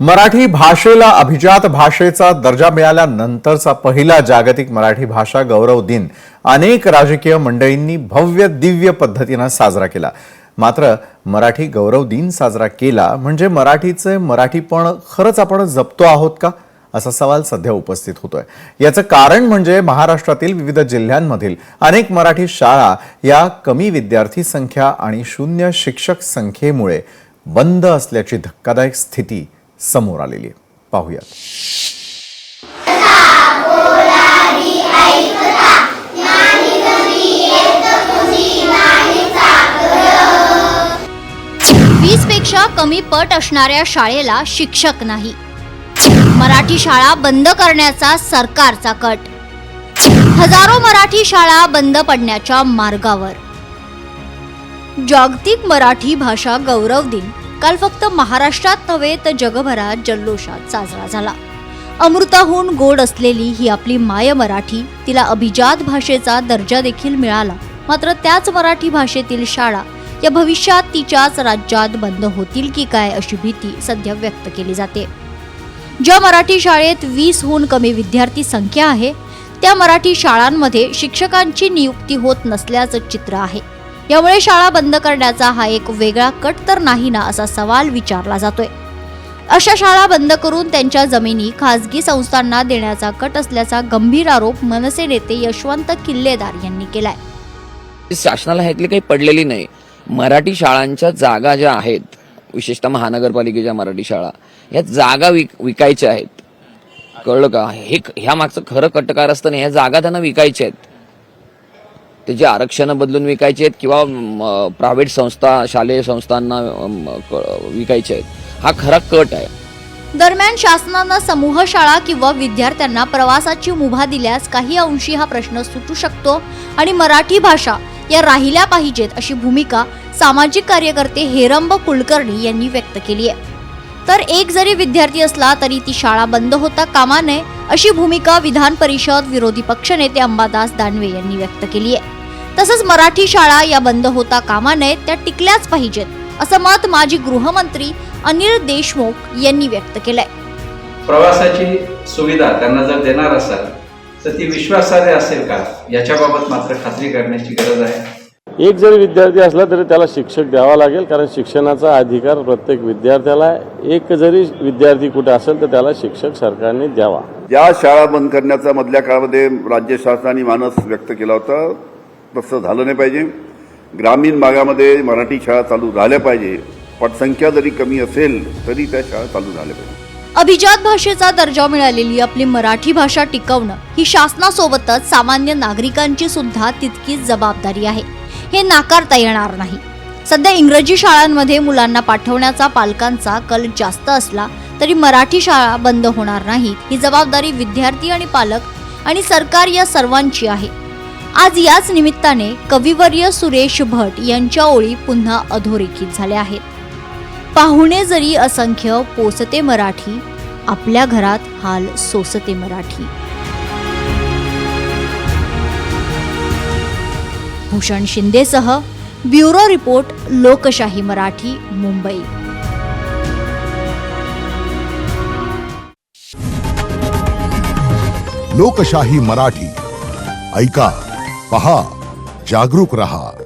मराठी भाषेला अभिजात भाषेचा दर्जा मिळाल्यानंतरचा पहिला जागतिक मराठी भाषा गौरव दिन अनेक राजकीय मंडळींनी भव्य दिव्य पद्धतीनं साजरा केला. मात्र मराठी गौरव दिन साजरा केला म्हणजे मराठीचे मराठीपण खरंच आपण जपतो आहोत का? असा सवाल सध्या उपस्थित होतोय. याचं कारण म्हणजे महाराष्ट्रातील विविध जिल्ह्यांमधील अनेक मराठी शाळा या कमी विद्यार्थी संख्या आणि शून्य शिक्षक संख्येमुळे बंद असल्याची धक्कादायक स्थिती समोर आलेली आहे. पाहूयात. वीसपेक्षा कमी पट असणाऱ्या शाळेला शिक्षक नाही. मराठी शाळा बंद करण्याचा सरकारचा कट. हजारो मराठी शाळा बंद पडण्याच्या मार्गावर. जागतिक मराठी भाषा गौरव दिन. काल फक्त महाराष्ट्रात नव्हे तर जगभरात जल्लोषात साजरा झाला. अमृताहून गोड असलेली ही आपली माय मराठी तिला अभिजात भाषेचा दर्जा देखील मिळाला. मात्र त्याच मराठी भाषेतील शाळा या भविष्यात तिच्याच राज्यात बंद होतील की काय अशी भीती सध्या व्यक्त केली जाते. ज्या मराठी शाळेत वीसहून कमी विद्यार्थी संख्या आहे त्या मराठी शाळांमध्ये शिक्षकांची नियुक्ती होत नसल्याचं चित्र आहे. यामुळे शाळा बंद करण्याचा हा एक वेगळा कट तर नाही ना असा सवाल विचारला जातोय. अशा शाळा बंद करून त्यांच्या जमिनी खासगी संस्थांना देण्याचा कट असल्याचा गंभीर आरोप मनसे नेते यशवंत किल्लेदार यांनी केलाय. शासनाला ह्यातली काही पडलेली नाही. मराठी शाळांच्या जागा ज्या आहेत विशेषतः महानगरपालिकेच्या मराठी शाळा या जागा विक विकायच्या आहेत. कळलं का? हे ह्या मागचं खरं कटकार असतं ह्या जागा त्यांना विकायच्या आहेत. त्याची आरक्षणं बदलून विकायची आहेत किंवा प्रायव्हेट संस्था शालेय संस्थांना विकायचे आहेत हा खरा कट आहे. दरम्यान शासनानं समूह शाळा किंवा विद्यार्थ्यांना प्रवासाची मुभा दिल्यास काही अंशी हा प्रश्न सुटू शकतो आणि मराठी भाषा या राहिल्या पाहिजेत अशी भूमिका सामाजिक कार्यकर्ते हेरंब कुलकर्णी यांनी व्यक्त केली आहे. तर एक जरी विद्यार्थी असला तरी ती शाळा बंद होता कामा नये अशी भूमिका विधान परिषद विरोधी पक्षनेते अंबादास दानवे यांनी व्यक्त केली आहे. तसंच मराठी शाळा या बंद होता कामा नयेत त्या टिकल्याच पाहिजेत असं मत माजी गृहमंत्री अनिल देशमुख यांनी व्यक्त केलंय. प्रवासाची सुविधा त्यांना जर देणार असाल तर ती विश्वासार्ह असेल का? याच्याबाबत मात्र खात्री करण्याची गरज आहे. एक जरी विद्यार्थी असला तरी त्याला शिक्षक द्यावा लागेल कारण शिक्षणाचा अधिकार प्रत्येक विद्यार्थ्याला आहे. एक जरी विद्यार्थी कुठे असेल तर त्याला शिक्षक सरकारने द्यावा. या शाळा बंद करण्याचा मधल्या काळामध्ये राज्य शासनाने मानस व्यक्त केला होता. तसं झालं नाही पाहिजे. ग्रामीण भागामध्ये मराठी शाळा चालू झाल्या पाहिजे. पटसंख्या जरी कमी असेल तरी त्या शाळा चालू झाल्या पाहिजे. अभिजात भाषेचा दर्जा मिळालेली आपली मराठी भाषा टिकवणं ही शासनासोबतच सामान्य नागरिकांची सुद्धा तितकीच जबाबदारी आहे. हे नाकारता येणार नाही. सध्या इंग्रजी शाळांमध्ये मुलांना पाठवण्याचा पालकांचा कल जास्त असला तरी मराठी शाळा बंद होणार नाही. ही जबाबदारी विद्यार्थी आणि पालक आणि सरकार या सर्वांची आहे. आज याच निमित्ताने कविवर्य सुरेश भट यांच्या ओळी पुन्हा अधोरेखित झाल्या आहेत. पाहुणे जरी असंख्य पोसते मराठी आपल्या घरात हाल सोसते मराठी. भूषण शिंदेसह ब्युरो रिपोर्ट लोकशाही मराठी मुंबई. लोकशाही मराठी. ऐका. पहा जागरूक रहा.